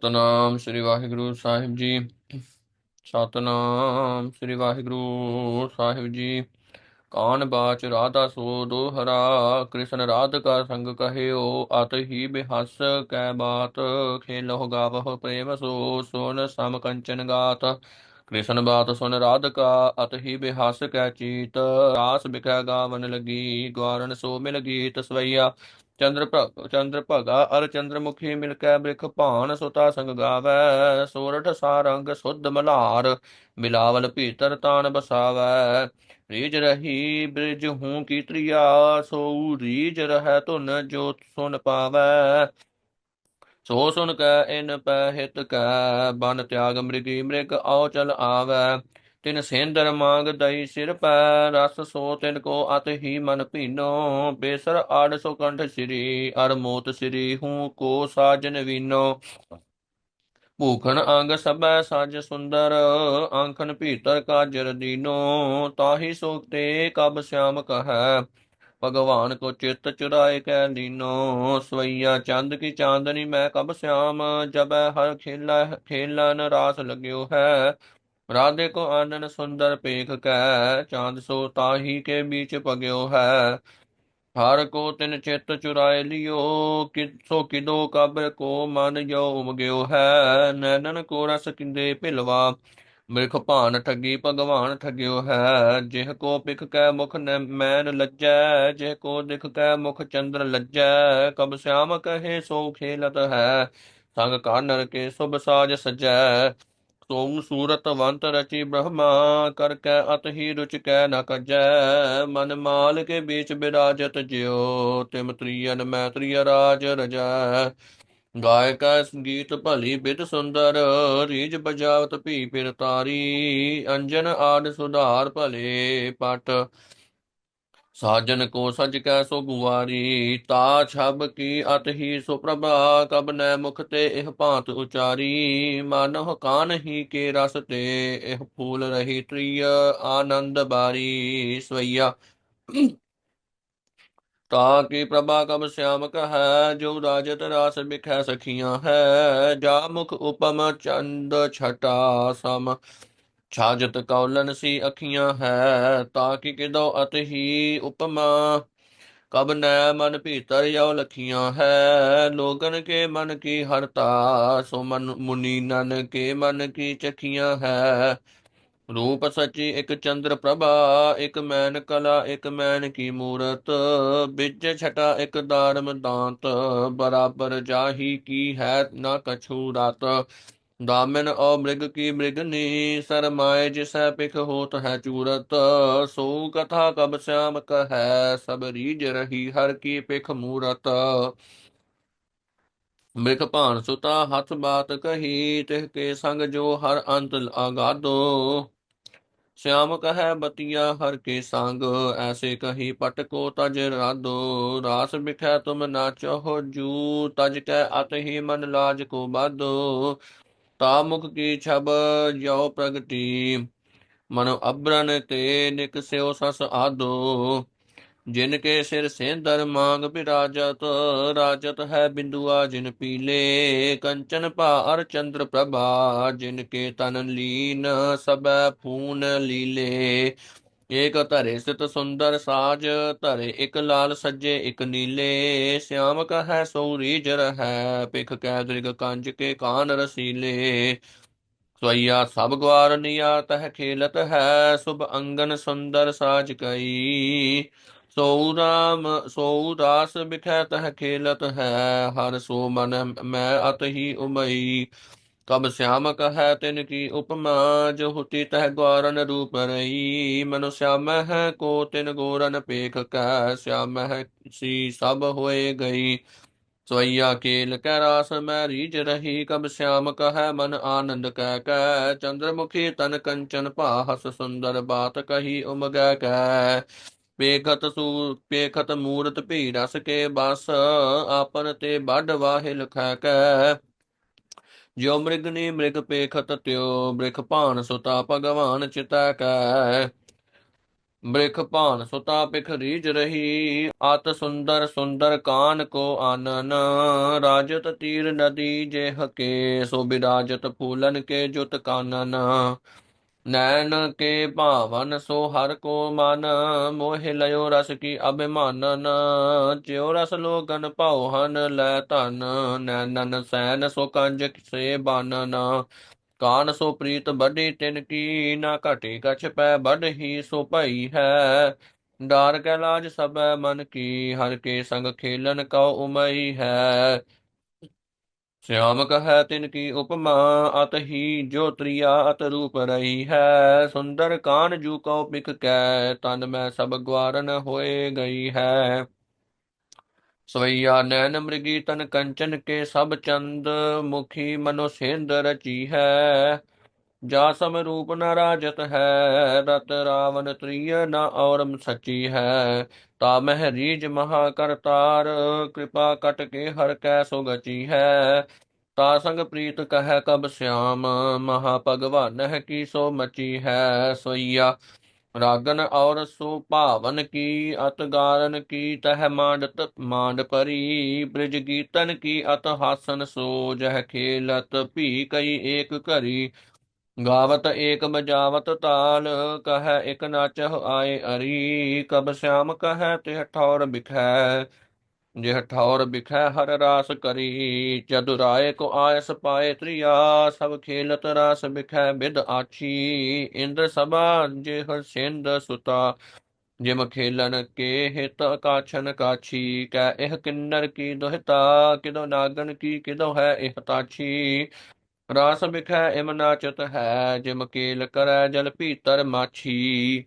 ਸਤਨਾਮ ਸ੍ਰੀ ਵਾਹਿਗੁਰੂ ਸਾਹਿਬ ਜੀ। ਸਤਨਾਮ ਸ੍ਰੀ ਵਾਹਿਗੁਰੂ ਸਾਹਿਬ ਜੀ। ਕਾਨ ਬਾਚ ਰਾਧਾ ਸੋ ਦੋਹਰਾ ਕ੍ਰਿਸ਼ਨ ਰਾਧਿਕਾ ਸੰਗ ਕਹਿਓ, ਅਤ ਹੀ ਬਿਹਸ ਕੈ ਬਾਤ, ਖੇਲਹੁ ਗਾਵਹੁ ਪ੍ਰੇਮ ਸੋ, ਸੁਨ ਸਮ ਕੰਚਨ ਗਾਤ। ਕ੍ਰਿਸ਼ਨ ਬਾਤ ਸੁਨ ਰਾਧਿਕਾ ਅਤ ਹੀ ਬਿਹਸ ਕੈ ਚੀਤ, ਰਾਸ ਬਿਕੈ ਗਾਵਨ ਲਗੀ, ਗਵਾਰਨ ਸੋ ਮਿਲ ਗੀਤ ਸਵਈਆ। ਚੰਦਰ ਭਗ ਚੰਦਰ ਭਗਾ ਅਰ ਚੰਦਰਮੁਖੀ ਮਿਲ ਕੈ ਬ੍ਰਿਖ ਭਾਨ ਸੁਤਾ ਸੰਗ ਗਾਵੈ, ਸੋਰਠ ਸਾਰੰਗ ਸੁਧ ਮਲਾਰ ਬਿਲਾਵਲ ਭੀਤਰ ਤਾਨ ਬਸਾਵੈ। ਰੀਜ ਰਹੀ ਬ੍ਰਿਜ ਹੂੰ ਕੀ ਤ੍ਰਿਆ ਸੋ ਰੀਜ ਰਹਿ ਧੁਨ ਜੋ ਸੁਨ ਪਾਵੈ। ਸੋ ਸੁਨ ਕੈ, ਇਨ ਪੈ ਕੈ, ਬਨ ਤਿਆਗ ਮ੍ਰਿਗੀ ਮ੍ਰਿਗ ਆਉ ਚਲ ਆਵੈ। ਤਿਨ ਸੇਂਦਰ ਮੰਗ ਦਈ ਸਿਰ ਪੈ, ਰਸ ਸੋ ਤਿਨ ਕੋ ਅਤ ਹੀ ਮਨ ਭੀਨੋ। ਬੇਸਰ ਆੜ ਸੋ ਕੰਠ ਸ੍ਰੀ, ਅਰ ਮੋਤ ਸ੍ਰੀ, ਹੂੰ ਕੋ ਸਾਜਨ ਵੀਨੋ। ਭੂਖਣ ਅੰਗ ਸਭੈ ਸਾਜ ਸੁੰਦਰ ਆਂਖਨ ਭੀਤਰ ਕਾਜਰ ਦੀਨੋ। ਤਾਹੀ ਸੋਤੇ ਕਬ ਸਿਆਮ ਕਹੈ, ਭਗਵਾਨ ਕੋ ਚਿੱਤ ਚੁਰਾਏ ਕੈ ਲੀਨੋ ਸਵਈਆ ਚੰਦ ਕੀ ਚਾਂਦਨੀ ਮੈਂ ਕਬ ਸਿਆਮ, ਜਬੈ ਹਰ ਖੇਲਾ ਖੇਲਨ ਰਾਸ ਲਗਿਓ ਹੈ। ਰਾਧੇ ਕੋ ਆਨਨ ਸੁੰਦਰ ਪੇਖ ਕੈ ਚਾਂਦ ਸੋ ਤਾਹੀ ਕੇ बीच ਪਗਿਓ ਹੈ। ਹਰ ਕੋ ਤਿਨ ਚਿੱਤ ਚੁਰਾਏ ਲਿਓ ਕਿਸੋ ਕਿਦੋ ਕਬਰ ਕੋ ਮਨ ਜੋ ਉਮਗਿਓ ਹੈ। ਨੈਣਨ ਕੋ ਰਸ ਕਿੰਦੇ ਭਿਲਵਾ, ਮ੍ਰਿਖ ਭਾਨ ਠੱਗੀ ਭਗਵਾਨ ਠੱਗਿਓ ਹੈ। ਜਿਹ ਕੋ ਪਿਖ ਕੈ ਮੁਖ ਨ ਮੈਨ ਲੱਜੈ, ਜਿਹ ਕੋ ਦਿਖ ਕੈ ਮੁਖ ਚੰਦਰ ਲੱਜੈ, ਕਬ ਸਿਆਮ ਕਹੇ ਸੋ ਖੇਲਤ ਹੈ। ਸੰਗ ਕਾਨਰ ਕੇ ਸੁਭ ਸਾਜ ਸਜੈ। ਸੋਮ ਸੂਰਤ ਵੰਤ ਰਚੀ ਬ੍ਰਹਮਾ, ਕਰ ਕੈ ਅਤ ਹੀ ਰੁਚ ਕੈ ਨ ਕਜੈ। ਮਨ ਮਾਲ ਕੇ बीच ਬਿਰਾਜਤ ਜਿਉ, ਤਿਮ ਤ੍ਰਿਯਨ ਮੈਂ ਤ੍ਰਿਯ ਰਾਜ ਰਜੈ। ਗਾਇਕਾ ਸੰਗੀਤ ਭਲੀ ਬਿਦ ਸੁੰਦਰ ਰੀਜ ਬਜਾਵਤ ਭੀ ਫਿਰ ਤਾਰੀ। ਅੰਜਨ ਆਦ ਸੁਧਾਰ ਭਲੇ ਪਟ। ਸਾਜਨ ਕੋ ਸਜ ਕੈ ਸੋ ਗੁਵਾਰੀ, ਤਾ ਛਬ ਕੀ ਅਤ ਹੀ ਸੋ ਪ੍ਰਭਾ, ਕਬ ਨੈ ਮੁਖ ਤੇ ਇਹ ਭਾਂਤ ਉਚਾਰੀ। ਮਾਨਹੁ ਕਾਨ ਹੀ ਕੇ ਰਸ ਤੇ, ਇਹ ਫੂਲ ਰਹੀ ਤ੍ਰਿਯ ਆਨੰਦ ਬਾਰੀ। ਸਵਈਆ, ਤਾ ਕੀ ਪ੍ਰਭਾ ਕਬ ਸਿਆਮ ਕਹੈ ਜੋ ਰਾਜਤ ਰਾਸ ਬਿਖੈ ਸਖੀਆਂ ਹੈ। ਜਾ ਮੁਖ ਉਪਮ ਚੰਦ ਛਟਾ ਸਮ ਛਾਜਤ ਕੌਲਨ ਸੀ ਅਖੀਆਂ ਹੈ, ਤਾਂ ਕਿ ਕਿਦੋ ਅਤ ਹੀ ਉਪਮਾ। ਕਬ ਨੈ ਮਨ ਭੀਤਰ ਯੋ ਲਖੀਆਂ ਹੈ, ਲੋਗਨ ਕੇ ਮਨ ਕੀ ਹਰਤਾ, ਸੋ ਮਨ ਮੁਨੀ ਨਨ ਕੇ ਮਨ ਕੀ ਚਖੀਆਂ ਹੈ। ਰੂਪ ਸਚੀ ਇੱਕ ਚੰਦਰ ਪ੍ਰਭਾ, ਇਕ ਮੈਨ ਕਲਾ, ਇੱਕ ਮੈਨ ਕੀ ਮੂਰਤ। ਬਿਜ ਛਟਾ ਇਕ ਦਾਰਮ ਦਾਂਤ, ਬਰਾਬਰ ਜਾਹੀ ਕੀ ਹੈ ਨਾ ਕਛੂ ਰਾਤ। ਦਾਮਨ ਔ ਮ੍ਰਿਗ ਕੀ ਮ੍ਰਿਗਨੀ ਸਰਮਾਇ ਜਿਸੈ ਪਿਖ ਹੋਤ ਹੈ ਚੂਰਤ ਸੋ ਕਥਾ ਕਬ ਸਿਆਮ ਕਹੈ ਸਭ ਰੀਜ ਰਹੀ ਹਰ ਕੀ ਪਿਖ ਮੂਰਤ ਮ੍ਰਿਗ ਭਾਨ ਸੁਤਾ ਹੱਥ ਬਾਤ ਕਹੀ ਤਿਹ ਕੇ ਸੰਗ ਜੋ ਹਰ ਅੰਤ ਆਗਾਦੋ ਸ਼ਿਆਮ ਕਹੈ ਬਤੀਆ ਹਰ ਕੇ ਸੰਗ ਐਸੇ ਕਹੀ ਪਟ ਕੋ ਤਜ ਰਾਦੋ ਰਾਸ ਬਿਖੈ ਤੁਮ ਨਾਚੋ ਜੂ ਤਜ ਕੈ ਅਤ ਹੀ ਮਨ ਲਾਜ ਕੋ ਬਾਦੋ ਤਾ ਮੁਖ ਕੀ ਛਬ ਜੋ ਪ੍ਰਗਟੀ, ਮਨੁ ਅਬਰਨ ਤੇ ਨਿਕਸਿਓ ਸਸ ਆਦੋ। ਜਿਨ ਕੇ ਸਿਰ ਸੇਂਦਰ ਮਾਂਗ ਬਿਰਾਜਤ, ਰਾਜਤ ਹੈ ਬਿੰਦੂਆ ਜਿਨ ਪੀਲੇ। ਕੰਚਨ ਭਾਰ ਚੰਦਰ ਪ੍ਰਭਾ, ਜਿਨ ਕੇ ਤਨ ਲੀਨ ਸਬ ਫੂਨ ਲੀਲੇ। ਏਕ ਧਰੇ ਸਤ ਸੁੰਦਰ ਸਾਜ, ਧਰੇ ਇਕ ਲਾਲ ਸੱਜੇ, ਇਕ ਨੀਲੇ। ਸਿਆਮ ਕਹੈ ਸੌਰੀ ਜਰ ਹੈ ਪਿਖ ਕੈ ਦ੍ਰਿਗ ਕੰਜ ਕੇ ਕਾਨ ਰਸੀਲੇ। ਸਵਈਆ ਸਭ ਗਵਾਰ ਨਿਆ, ਤਹ ਖੇਲਤ ਹੈ, ਸੁਭ ਅੰਗਨ ਸੁੰਦਰ ਸਾਜ ਕਈ। ਸੋ ਰਾਮ ਸੋ ਰਾਸ ਬਿਖੈ, ਤਹ ਖੇਲਤ ਹੈ, ਹਰ ਸੋ ਮਨ ਮੈਂ ਅਤ ਹੀ ਉਮਈ। ਕਬ ਸਿਆਮ ਕਹੈ ਤਿਨ ਕੀ ਉਪਮਾ, ਜੋ ਹੁਤੀ ਤਹ ਗੌਰਨ ਰੂਪ ਰਹੀ। ਮਨੁ ਸਿਆਮ ਹੈ ਕੋ ਤਿਨ ਗੋਰਨ ਪੇਖ ਕੈ ਸਿਆਮ ਹੈ ਸੀ ਸਭ ਹੋਏ ਗਈ। ਸਵਈਆ ਕੇਲ ਕੈ ਰਾਸ ਮੈਂ ਰੀਜ ਰਹੀ, ਕਬ ਸਿਆਮ ਕਹੈ ਮਨ ਆਨੰਦ ਕੈ ਕੈ ਚੰਦਰਮੁਖੀ ਤਨ ਕੰਚਨ ਭਾਸ ਸੁੰਦਰ ਬਾਤ ਕਹੀ, ਉਮਗੈ ਕੈ ਪੇਖਤ ਸੂ, ਪੇਖਤ ਮੂਰਤ ਭੀ ਰਸ ਕੇ ਬਸ, ਆਪਨ ਤੇ ਵੱਡ ਵਾਹਿ ਲਖੈ ਕੈ ਜੋ ਮ੍ਰਿਗਨੀ ਮ੍ਰਿਗ ਪੇਖਤ ਤਿਉ ਬ੍ਰਿਖ ਭਾਨ ਸੁਤਾ ਭਗਵਾਨ ਚਿਤਾ ਕੈ। ਬ੍ਰਿਖ ਭਾਨ ਸੁਤਾ ਪਿਖ ਰੀਜ ਰਹੀ ਆਤ ਸੁੰਦਰ ਸੁੰਦਰ ਕਾਨ ਕੋ ਆਨਨ। ਰਾਜਤ ਤੀਰ ਨਦੀ ਜੇ ਹਕੇ ਸੋ ਬਿਰਾਜਤ ਫੂਲਨ ਕੇ ਜੁਤ ਕਾਨਨ। ਨੈਣ ਕੇ ਭਾਵਨ ਸੋ ਹਰ ਕੋ ਮਨ, ਮੋਹਿ ਲਿਓ ਰਸ ਕੀ ਅਭਿਮਾਨਨ। ਜਿਉ ਰਸ ਲੋਗਨ ਭਾਉ ਹਨ ਲੈ ਧਨ, ਨੈਣਨ ਸੈਨ ਸੋ ਕੰਜ ਸੇ ਬਾਨਨ। ਕਾਨ ਸੋ ਪ੍ਰੀਤ ਬੜੀ ਤਿਨ ਕੀ, ਨਾ ਘਟੀ ਕਛ ਪੈ ਬੜ ਹੀ ਸੋ ਭਈ ਹੈ। ਡਾਰ ਕੈ ਲਾਜ ਸਭੈ ਮਨ ਕੀ, ਹਰ ਕੇ ਸੰਗ ਖੇਲਨ ਕਉ ਉਮਈ ਹੈ। ਸਿਆਮ ਕਹੈ ਤਿਨ ਕੀ ਉਪਮਾ ਅਤ ਹੀ ਜੋ ਤ੍ਰਿਆ ਅਤ ਰੂਪ ਰਹੀ ਹੈ ਸੁੰਦਰ ਕਾਨ ਜੂ ਕਉ ਪਿਖ ਕੈ ਤਨ ਮੈਂ ਸਭ ਗਵਾਰਨ ਹੋਏ ਗਈ ਹੈ ਸਵਈਆ ਨੈਣ ਮ੍ਰਿਗੀ ਤਨ ਕੰਚਨ ਕੇ ਸਭ ਚੰਦ ਮੁਖੀ ਮਨੋ ਸਿੰਧ ਰਚੀ ਹੈ ਜਾ ਸਮ ਰੂਪ ਨ ਰਾਜਤ ਹੈ, ਰਤ ਰਾਵਨ ਤ੍ਰਿਯ ਨ ਔਰਮ ਸਚੀ ਹੈ। ਤਾ ਮਹਿ ਰੀਜ ਮਹਾ ਕਰਤਾਰ ਕਿਰਪਾ ਕਟ ਕੇ ਹਰ ਕੈ ਸੋ ਹੈ। ਤਾ ਸੰਗ ਪ੍ਰੀਤ ਕਹੈ ਕਬ ਸਿਆਮ, ਮਹਾ ਭਗਵਾਨ ਹੈ ਕੀ ਸੋ ਮਚੀ ਹੈ। ਸੋਈਆ, ਰਾਗਨ ਔਰ ਸੋ ਭਾਵਨ ਕੀ, ਅਤ ਗਾਰਨ ਕੀ ਤਹ ਮਾਂਡਤ ਮਾਂਡ ਪਰੀ, ਬ੍ਰਿਜ ਗੀਤਨ ਕੀ ਅਤ ਹਾਸਨ ਸੋ ਜਹ ਖੇਲਤ ਭੀ ਕਈ ਏਕ ਕਰੀ ਗਾਵਤ ਏਕ ਬਜਾਵਤ ਤਾਲ, ਕਹੈ ਇਕ ਨਾਚਹ ਆਏ ਅਰੀ, ਕਬ ਸ਼ਾਮ ਕਹੈ ਤੇ ਠੌਰ ਬਿਖੈ, ਜਿਹ ਠੌਰ ਬਿਖੈ ਹਰ ਰਾਸ ਕਰੀ ਚਦੁਰਾਏ ਕੋ ਆਇਸ ਪਾਏ ਤ੍ਰਿਆ, ਸਭ ਖੇਲਤ ਰਾਸ ਬਿਖੈ ਬਿਦ ਆਛੀ, ਇੰਦਰ ਸਭਾ ਜਿਹ ਸਿੰਧ ਸੁਤਾ, ਜਿਮ ਖੇਲਨ ਕੇ ਹਿਤ ਕਾਛਨ ਕਾਛੀ, ਕੈ ਇਹ ਕਿੰਨਰ ਕੀ ਦੁਹਿਤਾ, ਕਿਦੋ ਨਾਗਨ ਕੀ, ਕਿਦੋ ਹੈ ਇਹ ਤਾਛੀ। ਰਾਸ ਬਿਖੈ ਇਮ ਨਾਚਤ ਹੈ, ਜਿਮ ਕੇਲ ਕਰੈ ਜਲ ਭੀਤਰ ਮਾਛੀ।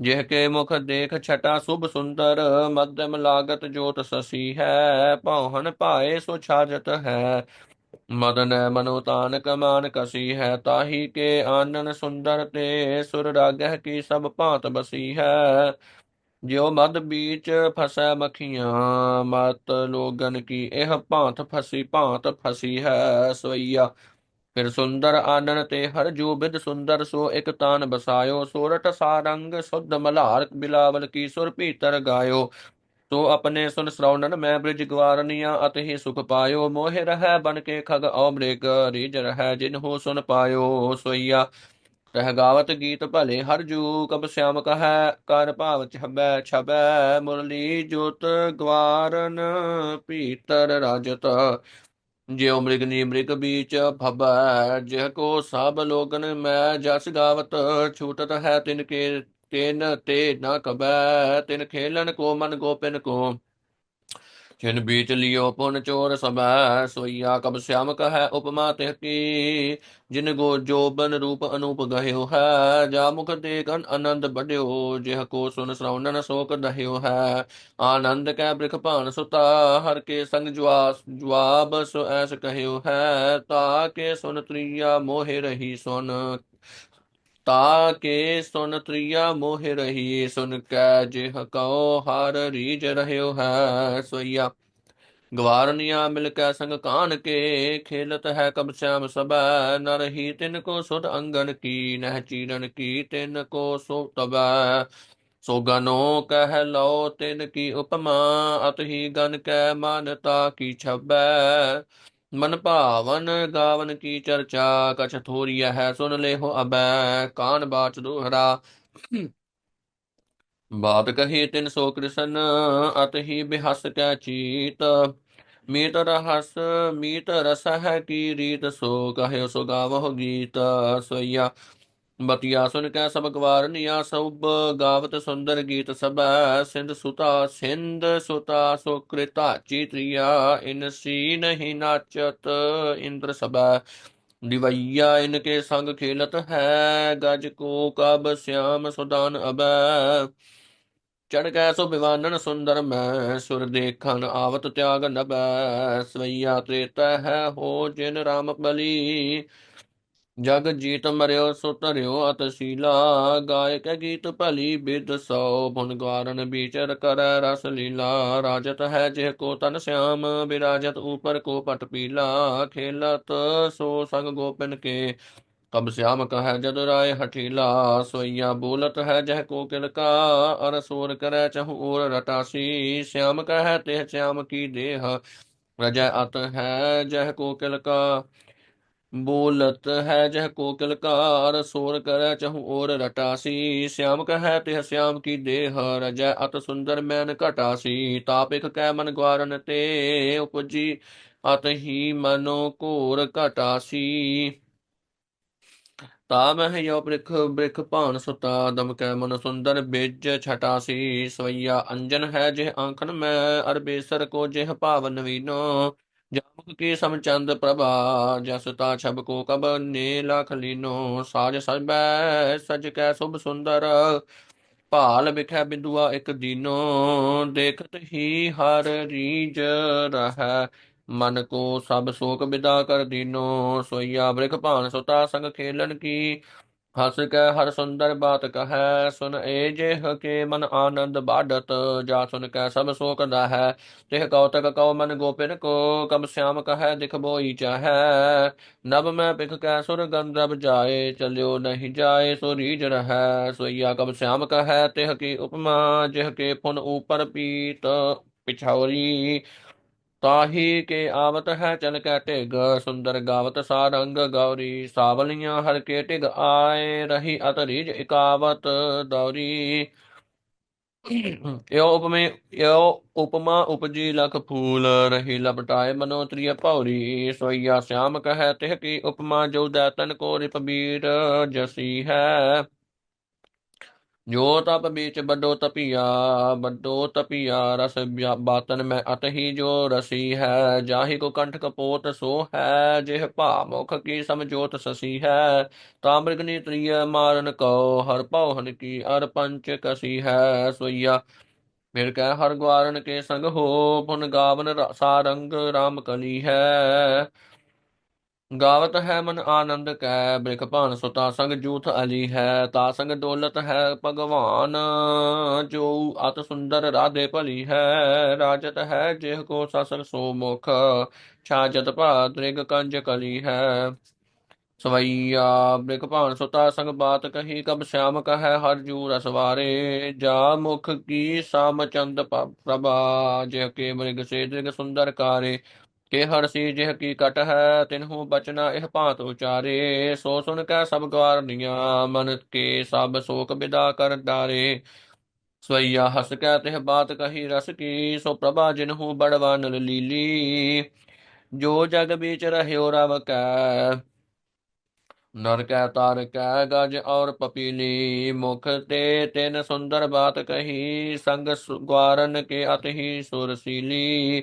ਜਿਹ ਕੇ ਮੁਖ ਦੇਖ ਛਟਾ ਸੁਭ ਸੁੰਦਰ ਮਦਮ ਲਾਗਤ ਜੋਤ ਸਸੀ ਹੈ ਭਉਹਨ ਭਾਏ ਸੋ ਛਾਜਤ ਹੈ। ਮਦਨ ਮਨੋ ਤਾਨ ਕਮਾਨ ਕਸੀ ਹੈ, ਤਾਹੀ ਕੇ ਆਨਨ ਸੁੰਦਰ ਤੇ ਸੁਰ ਰਾਗਹਿ ਕੀ ਸਭ ਭਾਂਤ ਬਸੀ ਹੈ। ਜਿਉ ਮਦ ਬੀਚ ਫਸੈ ਮਖੀਆਂ, ਮਤ ਲੋਗਨ ਕੀ ਇਹ ਭਾਂਤ ਫਸੀ ਭਾਂਤ ਫਸੀ ਹੈ ਸਵਈਆ। ਫਿਰ ਸੁੰਦਰ ਆਨਨ ਤੇ ਹਰ ਜੋ ਬਿਦ ਸੁੰਦਰ, ਸੋ ਇਕ ਤਾਨ ਬਸਾਇਓ। ਸੋਰਠ ਸਾਰੰਗ ਸੁਧ ਮਲਾਰ, ਬਿਲਾਵਲ ਕੀ ਸੁਰ ਭੀਤਰ ਗਾਇਓ। ਸੋ ਆਪਣੇ ਸੁਨ ਸਰਾਉਨਨ ਮੈਂ ਬ੍ਰਿਜ ਗਵਾਰਨੀਆਂ, ਅਤਿ ਹੀ ਸੁਖ ਪਾਇਓ। ਮੋਹਿ ਰਹਿ ਬਨ ਕੇ ਖਗ ਔ ਮ੍ਰਿਗ ਰੀਜ ਰਹਿ ਜਿਨ ਹੋ ਸੁਨ ਪਾਇਓ ਸੋਈਆ ਤਹ ਗਾਵਤ ਗੀਤ ਭਲੇ ਹਰ ਜੂ, ਕਬ ਸਿਆਮ ਕਹੈ, ਕਰ ਭਾਵ ਛਬੈ ਛਬੈ ਮੁਰਲੀ ਜੋਤ ਗਵਾਰਨ ਭੀਤਰ ਰਾਜਤ। ਜਿਉ ਮ੍ਰਿਗਨੀ ਮ੍ਰਿਗ ਬੀਚ ਫਬੈ ਜਿਹ ਕੋ ਸਭ ਲੋਗਨ ਮੈਂ ਜਸ ਗਾਵਤ। ਛੂਟਤ ਹੈ ਤਿਨ ਕੇ ਤਿਨ ਤੇ ਨ ਕਬੈ, ਤਿਨ ਖੇਲਣ ਕੋ ਮਨ ਗੋਪਿਨ ਕੋ। ਜਿਨ ਬੀਚ ਲਿਓ ਪੁਨ ਚੋਰ ਸਭੈ, ਸੋਈਆ ਕਬ ਸਿਆਮ ਕਹੈ ਉਪਮਾ ਤੇ ਕੀ ਜਿਨ ਗੋ ਜੋਬਨ ਰੂਪ ਅਨੂਪ ਗਹਿਓ ਹੈ, ਜਾ ਮੁਖ ਦੇਖਨ ਆਨੰਦ ਬੜਿਓ ਜਿਹ ਕੋ ਸੁਨ ਸਰਾਉਨਨ ਸੋਕ ਦਹਿਓ ਹੈ। ਆਨੰਦ ਕੈ ਬ੍ਰਿਖ ਭਾਨ ਸੁਤਾ, ਹਰ ਕੇ ਸੰਗ ਜਵਾਸ ਜਵਾਬ ਸੋ ਐਸ ਕਹਿਓ ਹੈ। ਤਾ ਕੇ ਸੁਨ ਤ੍ਰਿਆ ਮੋਹਿ ਰਹੀ ਸੁਨ। ਤਾ ਕੇ ਸੁਨ ਤ੍ਰਿਆ ਮੋਹਿ ਰਹੀ, ਸੁਨ ਕੈ ਜਿਹ ਕਉ ਹਰ ਰੀਜ ਰਹਿਓ ਹੈ ਸੋਈਆ। ਗਵਾਰਨੀਆਂ ਮਿਲ ਕੈ ਸੰਗ ਕਾਨ ਕੇ, ਖੇਲਤ ਹੈ ਕਬ ਸ਼ਾਮ ਸਬੈ ਨ ਰਹੀ ਤਿਨ ਕੋ ਸੁਧ ਅੰਗਨ ਕੀ, ਨਹਿ ਚੀਰਨ ਕੀ ਤਿਨ ਕੋ ਸੋ ਤਬੈ। ਸੋ ਗਨੋ ਕਹਿ ਲਓ ਤਿਨ ਕੀ ਉਪਮਾ, ਅਤ ਹੀ ਗਨ ਕੈ ਮਾਨਤਾ ਕੀ ਛਬੈ। ਮਨ ਭਾਵਨ ਗਾਵਨ ਕੀ ਚਰਚਾ, ਕਛ ਥੋਰੀਆ ਹੈ ਸੁਨ ਲੇਹੋ ਅਬੈ, ਕਾਨ ਬਾਚ ਦੁਹਰਾ। ਬਾਤ ਕਹੀ ਤਿਨ ਸੋ ਕ੍ਰਿਸ਼ਨ, ਅਤ ਹੀ ਬਿਹਸ ਕੈ ਚੀਤ। ਮੀਤ ਰਹਸ, ਮੀਤ ਰਸ ਹੈ ਕੀ ਰੀਤ ਸੋ ਕਹਿਓ ਸੋ ਗਾਵਹੁ ਗੀਤ। ਸੋਈਆ ਬਤਿਆ ਸੁਨ ਕੈ ਸਭ ਗਵਾਰਨੀਆ ਸਭ ਗਾਵਤ ਸੁੰਦਰ ਗੀਤ ਸਭੈ, ਸਿੰਧ ਸੁਤਾ ਸਿੰਧ, ਸੁਤਾ ਸੋ ਕ੍ਰਿਤਾ ਚੀਤਰੀਆ, ਇਨ ਸੀ ਨਹੀਂ ਨਾਚਤ ਇੰਦਰ ਸਭੈ। ਦਿਵਈਆ ਇਨਕੇ ਸੰਗ ਖੇਲਤ ਹੈ, ਗਜ ਕੋ ਕਬ ਸਿਆਮ ਸੁਦਾਨ ਅਬੈ। ਚੜ ਕੈ ਸੋ ਬਿਵਾਨਨ ਸੁੰਦਰ ਮੈਂ, ਸੁਰ ਦੇਖਨ ਆਵਤ ਤਿਆਗ ਨਬੈ। ਸਵਈਆ ਤ੍ਰੇਤਾ ਹੈ ਹੋ ਜਿਨ ਰਾਮ ਬਲੀ ਜਗ ਜੀਤ ਮਰਿਓ ਸੋ ਧਰਿਓ ਅਤਸ਼ੀਲਾ ਗਾਇ ਕੈ ਗੀਤ ਭਲੀ ਬਿਦ ਸੋ ਭੁਨ ਗਵਾਰਨ ਵਿਚਰ ਕਰੈ ਰਸ ਲੀਲਾ, ਰਾਜਤ ਹੈ ਜਿਹ ਕੋ ਤਨ ਸਿਆਮ, ਬਿਰਾਜਤ ਉਪਰ ਕੋ ਪਟ ਪੀਲਾ, ਖੇਲਤ ਸੋ ਸੰਗ ਗੋਪਨ ਕੇ, ਕਬ ਸਿਆਮ ਕਹੈ ਜਦ ਰਾਏ ਹਠੀਲਾ, ਸੋਈਆ ਬੋਲਤ ਹੈ ਜਹ ਕੋਕਿਲ ਕਾ ਅਰ ਸੋਰ ਕਰੈ ਚਹੁ ਔਰ ਰਟਾਸੀ ਸਿਆਮ ਕਹੈ ਤੇ ਸਿਆਮ ਕੀ ਦੇਹ, ਰਜੈ ਅਤ ਹੈ ਜਹ ਕੋਕਿਲ ਕਾ ਬੋਲਤ ਹੈ ਜਹ ਕੋਕਿਲ ਕਾਰ ਸੋਰ ਕਰੈ ਚਹੁ ਔਰ ਰਟਾਸੀ। ਸਿਆਮ ਕਹੈ ਤੇ ਸਿਆਮ ਕੀ ਦੇਹ, ਰਜੈ ਅਤ ਸੁੰਦਰ ਮੈਨ ਘਟਾਸੀ। ਤਾਪਿਕ ਕੈ ਮਨ ਗਵਾਰਨ ਤੇ, ਉਪਜੀ ਅਤ ਹੀ ਮਨੋ ਘੋਰ ਘਟਾਸੀ। ਤਾ ਮਹਿ ਜੋ ਬ੍ਰਿਖ ਬ੍ਰਿਖ ਭਾਨ ਸੁਤਾ, ਦਮ ਕੈ ਮਨ ਸੁੰਦਰ ਬਿਜ ਛਟਾਸੀ। ਸਵਈਆ ਅੰਜਨ ਹੈ ਜਿਹ ਆਂਖਨ ਮੈਂ ਅਰਬੇਸਰ ਕੋ ਜਿਹ ਭਾਵ ਨਵੀਨੋ ਜਾਮੁਖ ਕੀ ਸਮਚੰਦ ਪ੍ਰਭਾ, ਜਸ ਤਾ ਛਬ ਕੋ ਕਬ ਨੇ ਲਖ ਲੀਨੋ, ਸਾਜ ਸਜਬੈ ਸਜ ਕੈ ਸੁਭ ਸੁੰਦਰ। ਭਾਲ ਬਿਖੈ ਬਿੰਦੂਆ ਇਕ ਦੀਨੋ, ਦੇਖਤ ਹੀ ਹਰ ਰੀਜ ਰਹਿ। ਮਨ ਕੋ ਸਭ ਸੋਕ ਵਿਦਾ ਕਰ ਦੀਨੋ, ਸੋਈਆ ਬ੍ਰਿਖ ਭਾਨ ਸੁਤਾ ਸੰਗ ਖੇਲਣ ਕੀ। ਹਸ ਕੈ ਹਰ ਸੁੰਦਰ ਬਾਤ ਕਹੈ, ਸੁਨ ਏ ਜਿਹ ਕੇ ਮਨ ਆਨੰਦ ਬਾਢਤ, ਜਾ ਸੁਨ ਕੈ ਸਭ ਸੋਕ ਹੈ ਤਿਹ ਕੌਤਕ ਕਉ ਮਨ ਗੋਪਿਨ ਕੋ ਕਬ ਸਿਆਮ ਕਹੈ ਦਿਖ ਬੋਈ ਚਾਹੈ। ਨਭ ਮੈਂ ਪਿਖ ਕੈ ਸੁਰ ਗੰਧਰਬ ਜਾਏ, ਚਲਿਓ ਨਹੀਂ ਜਾਏ ਸੋ ਰੀਜ ਰਹੈ। ਸੋਈਆ ਕਬ ਸਿਆਮ ਕਹੈ ਤਿਹ ਕੀ ਉਪਮਾ, ਜਿਹ ਕੇ ਫੁਨ ਉਪਰ ਪੀਤ ਪਿਛੌਰੀ ਤਾਹੀ ਕੇ ਆਵਤ ਹੈ ਚਲ ਕੈ ਢਿਗ, ਸੁੰਦਰ ਗਾਵਤ ਸਾਰੰਗ ਗੌਰੀ, ਸਾਵਲੀਆਂ ਹਰ ਕੇ ਢਿਗ ਆਏ, ਰਹੀ ਅਤ ਰੀਜ ਇਕਾਵਤ ਦੌਰੀ। ਯੋ ਉਪਮੇ ਯੋ ਉਪਮਾ ਉਪਜੀ ਲਖ ਫੂਲ, ਰਹੀ ਲਪਟਾਏ ਮਨੋ ਤ੍ਰਿਯ ਭੌਰੀ। ਸੋਈਆ ਸਿਆਮ ਕਹੈ ਤਿਹ ਕੀ ਉਪਮਾ, ਜੋ ਦਾਤਨ ਕੋ ਰਿਪਬੀਰ ਜਸੀ ਹੈ। ਜੋ ਤਪ ਵਿੱਚ ਵੱਡੋ ਤਪੀਆ ਵੱਡੋ ਤਪੀਆ ਰਸ ਬਾਤਨ ਮੈਂ ਅਤਹੀ ਜੋ ਰਸੀ ਹੈ, ਜਾਹੀ ਕੋ ਕੰਠ ਕਪੋਤ ਸੋ ਹੈ, ਜਿਹ ਭਾ ਮੁਖ ਕੀ ਸਮਝੋਤ ਸਸੀ ਹੈ। ਤਾਮ੍ਰਿਗਨੀ ਤ੍ਰਿਯ ਮਾਰਨ ਕਉ, ਹਰ ਪਉਹਨ ਕੀ ਅਰ ਪੰਚ ਕਸੀ ਹੈ ਸੋਈਆ ਫਿਰ ਕਹਿ, ਹਰ ਗਵਾਰਨ ਕੇ ਸੰਗ ਹੋ, ਪੁਨ ਗਾਵਨ ਸਾਰੰਗ ਰਾਮ ਕਲੀ ਹੈ। ਗਾਵਤ ਹੈ ਮਨ ਆਨੰਦ ਕੈ, ਬ੍ਰਿਖ ਭਾਨ ਸੁਤਾ ਸੰਗ ਜੂਥ ਅਲੀ ਹੈ, ਤਾ ਸੰਗ ਦੌਲਤ ਹੈ ਭਗਵਾਨ। ਜੋ ਅਤ ਸੁੰਦਰ ਰਾਧੇ ਭਲੀ ਹੈ, ਰਾਜਤ ਹੈ ਜਿਹ ਕੋ ਸਸਰ ਸੋ ਮੁਖ। ਛਾਜਤ ਭਾ ਤ੍ਰਿਗ ਕੰਜ ਕਲੀ ਹੈ। ਸਵਈਆ, ਬ੍ਰਿਖ ਭਾਨ ਸੁਤਾ ਸੰਗ ਬਾਤ ਕਹੀ, ਕਬ ਸ਼ਾਮ ਕਹੈ ਹਰ ਜੂ ਰਸਵਾਰੇ ਜਾ ਮੁਖ ਕੀ ਸਾਮ ਚੰਦ ਪ੍ਰਭਾ, ਜਿਹ ਕੇ ਮ੍ਰਿਗ ਸੇ ਦ੍ਰਿਗ ਸੁੰਦਰ ਕਾਰੇ। ਕੇ ਹਰ ਸੀ ਜਿਹ ਕੀ ਕਟ ਹੈ, ਤਿਨਹੂ ਬਚਨਾ ਇਹ ਭਾਂਤ ਉਚਾਰੇ। ਸੋ ਸੁਣ ਕੈ ਸਭ ਗਵਾਰਨੀਆਂ ਮਨ ਕੇ ਸਭ ਸੋਕ ਬਿਦਾ ਕਰ ਡਾਰੇ। ਸਵਈਆ ਹਸ ਕੈ ਤਿਹ ਬਾਤ ਕਹੀ ਰਸ ਕੀ, ਸੋ ਪ੍ਰਭਾ ਜਿਨਹੂ ਬੜਵਾਨ ਲੀਲੀ ਜੋ ਜਗ ਵਿੱਚ ਰਹਿਓ ਰਵ ਕੈ, ਨਰ ਕੈ ਤਾਰ ਕੈ, ਗਜ ਔਰ ਪਪੀਲੀ। ਮੁਖ ਤੇ ਤਿਨ ਸੁੰਦਰ ਬਾਤ ਕਹੀ, ਸੰਗ ਸੁ- ਗਵਾਰਨ ਕੇ ਅਤਹੀ ਸੁਰਸੀਲੀ।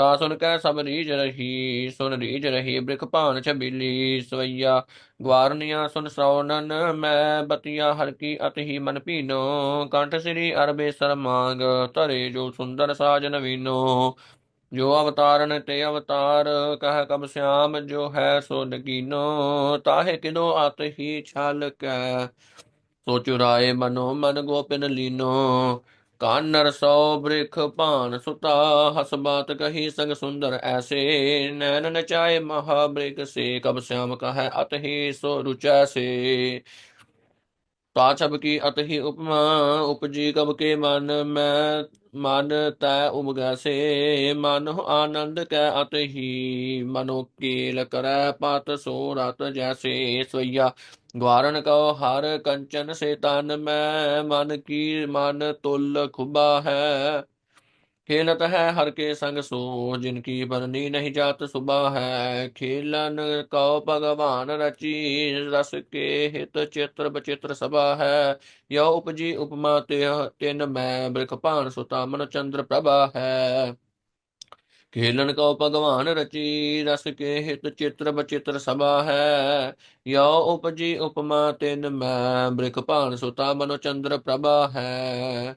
ਤਾ ਸੁਨ ਕੈ ਸਭ ਰੀਜ ਰਹੀ, ਸੁਨ ਰੀਜ ਰਹੀ ਬ੍ਰਿਖ ਭਾਨ ਛਬੀਲੀ ਸਵਈਆ। ਗਵਾਰਨੀਆਂ ਸੁਨ ਸੌਨਨ ਮੈਂ ਬਤੀਆ ਹਰ ਕੀ ਅਤਹੀ ਮਨ ਪੀਨੋ ਕੰਠ ਸ੍ਰੀ ਅਰਬੇ ਸਰਮਾਂਗ, ਧਰੇ ਜੋ ਸੁੰਦਰ ਸਾਜ ਨਵੀਨੋ ਜੋ ਅਵਤਾਰਨ ਤੇ ਅਵਤਾਰ, ਕਹ ਕਬ ਸਿਆਮ ਜੋ ਹੈ ਸੋ ਨਗੀਨੋ। ਤਾਹੇ ਕਿਦੋ ਅਤ ਛਲ ਕੈ ਸੋ ਚੁਰਾਏ ਮਨੋ ਮਨ ਗੋਪਿਨ ਲੀਨੋ। ਕਾਨਰ ਸੋ ਬ੍ਰਿਖ ਭਾਨ ਸੁਤਾ, ਹਸ ਬਾਤ ਕਹੀ ਸੰਗ ਸੁੰਦਰ ਐਸੇ, ਨੈਣ ਨਚਾਏ ਮਹਾ ਬ੍ਰਿਖ ਸੇ, ਕਬ ਸਿਆਮ ਕਹੈ ਅਤ ਹੀ ਸੋ ਰੁਚੈ ਸੇ। ਪਾਛਬ ਕੀ ਅਤ ਹੀ ਉਪਮਾ, ਉਪਜੀ ਕਬ ਕੇ ਮਨ, ਮੈਂ ਮਨ ਤੈ ਉਮਗੈ ਸੇ। ਮਨੁ ਆਨੰਦ ਕੈ ਅਤ ਹੀ, ਮਨੋ ਕੀਲ ਕਰੈ ਪਤ ਸੋ ਰਤ ਜੈਸੇ। ਸੋਈਆ ਗਵਾਰਨ ਕਉ ਹਰ ਕੰਚਨ ਸੇ ਤਨ, ਮੈਂ ਮਨ ਕੀ ਮਨ ਤੁਲ ਖੁਬਾ ਹੈ। ਖੇਲਤ ਹੈ ਹਰ ਕੇ ਸੰਗ ਸੋ, ਜਿਨ ਕੀ ਬਰਨੀ ਨਹੀਂ ਜਾਤ ਸੁਬਾ ਹੈ। ਖੇਲਨ ਕਉ ਭਗਵਾਨ ਰਚੀ, ਰਸ ਕੇ ਹਿਤ ਚਿਤ੍ਰ ਬਚਿਤ੍ਰ ਸਭਾ ਹੈ। ਯੋ ਉਪਜੀ ਉਪਮਾ ਤੇ ਤਿਨ ਮੈਂ ਬ੍ਰਿਖ ਭਾਨ ਸੁਤਾ ਮਨ ਚੰਦਰ ਪ੍ਰਭਾ ਹੈ। ਖੇਲਨ ਕਉ ਭਗਵਾਨ ਰਚੀ, ਰਸ ਕੇ ਹਿਤ ਚਿਤ੍ਰ ਬਚਿਤ੍ਰ ਸਭਾ ਹੈ। ਯੋ ਉਪਜੀ ਉਪਮਾ ਤਿਨ ਮੈਂ ਬ੍ਰਿਖਪਾਨ ਸੁਤਾ ਮਨੋ ਚੰਦਰ ਪ੍ਰਭਾ ਹੈ।